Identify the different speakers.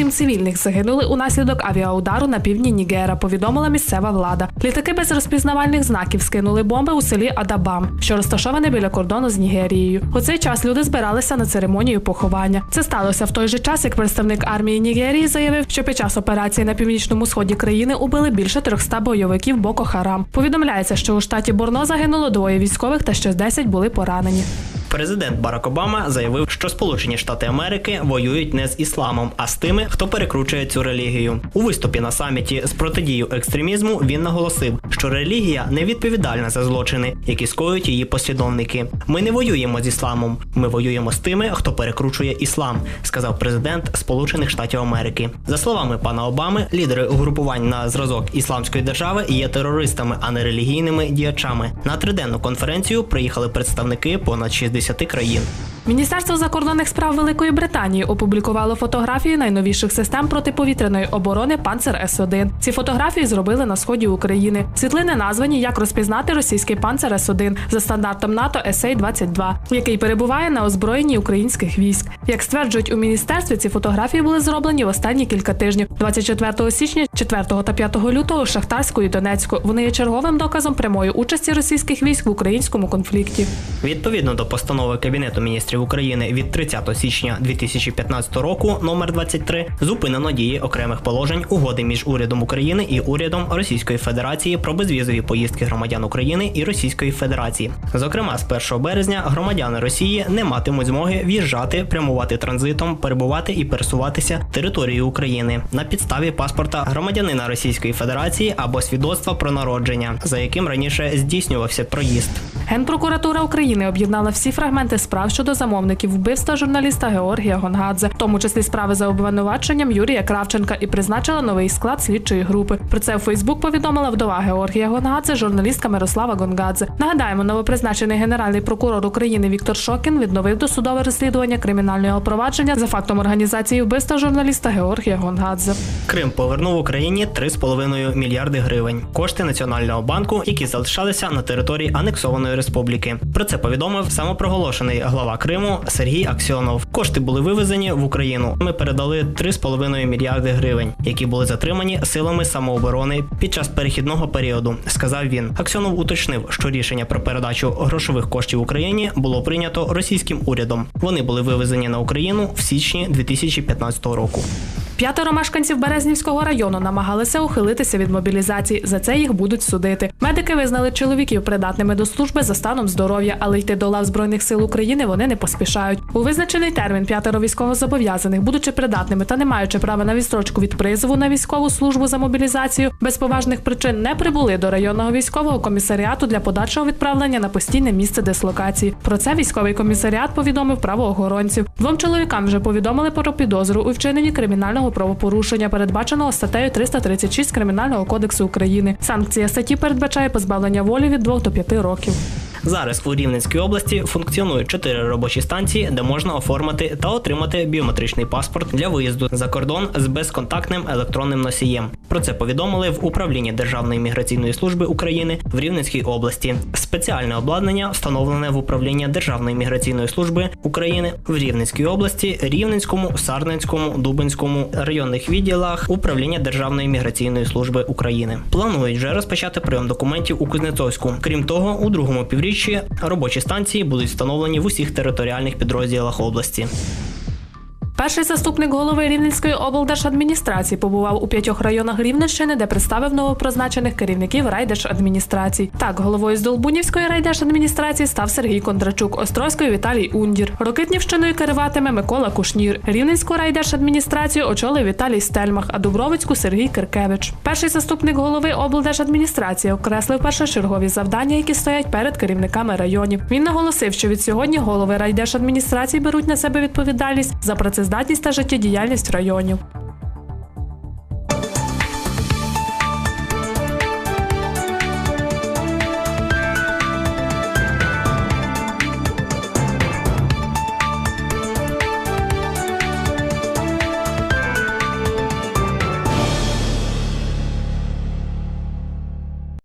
Speaker 1: 37 цивільних загинули унаслідок авіаудару на півдні Нігера, повідомила місцева влада. Літаки без розпізнавальних знаків скинули бомби у селі Адабам, що розташоване біля кордону з Нігерією. У цей час люди збиралися на церемонію поховання. Це сталося в той же час, як представник армії Нігерії заявив, що під час операції на північному сході країни убили більше 300 бойовиків Боко Харам. Повідомляється, що у штаті Борно загинуло двоє військових та ще 10 були поранені.
Speaker 2: Президент Барак Обама заявив, що Сполучені Штати Америки воюють не з ісламом, а з тими, хто перекручує цю релігію. У виступі на саміті з протидією екстремізму він наголосив, що релігія не відповідальна за злочини, які скоюють її послідовники. Ми не воюємо з ісламом, ми воюємо з тими, хто перекручує іслам, сказав президент Сполучених Штатів Америки. За словами пана Обами, лідери угрупувань на зразок ісламської держави є терористами, а не релігійними діячами. На триденну конференцію приїхали представники понад 60 країн.
Speaker 1: Міністерство закордонних справ Великої Британії опублікувало фотографії найновіших систем протиповітряної оборони Панцер С-1. Ці фотографії зробили на сході України. Світлини названі як розпізнати російський панцер С-1 за стандартом НАТО SA-22, який перебуває на озброєнні українських військ. Як стверджують у міністерстві, ці фотографії були зроблені в останні кілька тижнів, 24 січня, 4 та 5 лютого, Шахтарську і Донецьку. Вони є черговим доказом прямої участі російських військ в українському конфлікті.
Speaker 2: Відповідно до постанови Кабінету міністрів України від 30 січня 2015 року номер 23 зупинено дії окремих положень угоди між урядом України і урядом Російської Федерації про безвізові поїздки громадян України і Російської Федерації. Зокрема, з 1 березня громадяни Росії не матимуть змоги в'їжджати, прямувати транзитом, перебувати і пересуватися територією України на підставі паспорта громадянина Російської Федерації або свідоцтва про народження, за яким раніше здійснювався проїзд.
Speaker 1: Генпрокуратура України об'єднала всі фрагменти справ щодо замовників вбивства журналіста Георгія Гонгадзе, в тому числі справи за обвинуваченням Юрія Кравченка, і призначила новий склад слідчої групи. Про це у Фейсбук повідомила вдова Георгія Гонгадзе, журналістка Мирослава Гонгадзе. Нагадаємо, новопризначений генеральний прокурор України Віктор Шокін відновив досудове розслідування кримінального провадження за фактом організації вбивства журналіста Георгія Гонгадзе.
Speaker 2: Крим повернув Україні 3,5 мільярди гривень. Кошти Національного банку, які залишалися на території анексованої республіки. Про це повідомив самопроголошений глава Криму Сергій Аксьонов. Кошти були вивезені в Україну. Ми передали 3,5 мільярди гривень, які були затримані силами самооборони під час перехідного періоду. Сказав він. Аксьонов уточнив, що рішення про передачу грошових коштів Україні було прийнято російським урядом. Вони були вивезені на Україну в січні 2015 року.
Speaker 1: П'ятеро мешканців Березнівського району намагалися ухилитися від мобілізації. За це їх будуть судити. Медики визнали чоловіків придатними до служби за станом здоров'я, але йти до лав збройних сил України вони не поспішають. У визначений термін п'ятеро військовозобов'язаних, будучи придатними та не маючи права на відстрочку від призову на військову службу за мобілізацію, без поважних причин не прибули до районного військового комісаріату для подальшого відправлення на постійне місце дислокації. Про це військовий комісаріат повідомив правоохоронців. Двом чоловікам вже повідомили про підозру у вчиненні кримінального правопорушення, передбаченого статтею 336 Кримінального кодексу України. Санкція статті передбачає позбавлення волі від 2 до 5 років.
Speaker 2: Зараз у Рівненській області функціонують чотири робочі станції, де можна оформити та отримати біометричний паспорт для виїзду за кордон з безконтактним електронним носієм. Про це повідомили в управлінні Державної міграційної служби України в Рівненській області. Спеціальне обладнання встановлене в управлінні Державної міграційної служби України в Рівненській області, Рівненському, Сарненському, Дубинському районних відділах управління Державної міграційної служби України. Планують вже розпочати прийом документів у Кузнецовську. Крім того, у другому півріччі робочі станції будуть встановлені в усіх територіальних підрозділах області.
Speaker 1: Перший заступник голови Рівненської облдержадміністрації побував у п'ятьох районах Рівненщини, де представив новопризначених керівників райдержадміністрацій. Так, головою з Долбунівської райдержадміністрації став Сергій Кондрачук, Острозької Віталій Ундір. Рокитнівщиною керуватиме Микола Кушнір. Рівненську райдержадміністрацію очолив Віталій Стельмах, а Дубровицьку Сергій Киркевич. Перший заступник голови облдержадміністрації окреслив першочергові завдання, які стоять перед керівниками районів. Він наголосив, що від сьогодні голови райдержадміністрації беруть на себе відповідальність за працездатність та життєдіяльність районів.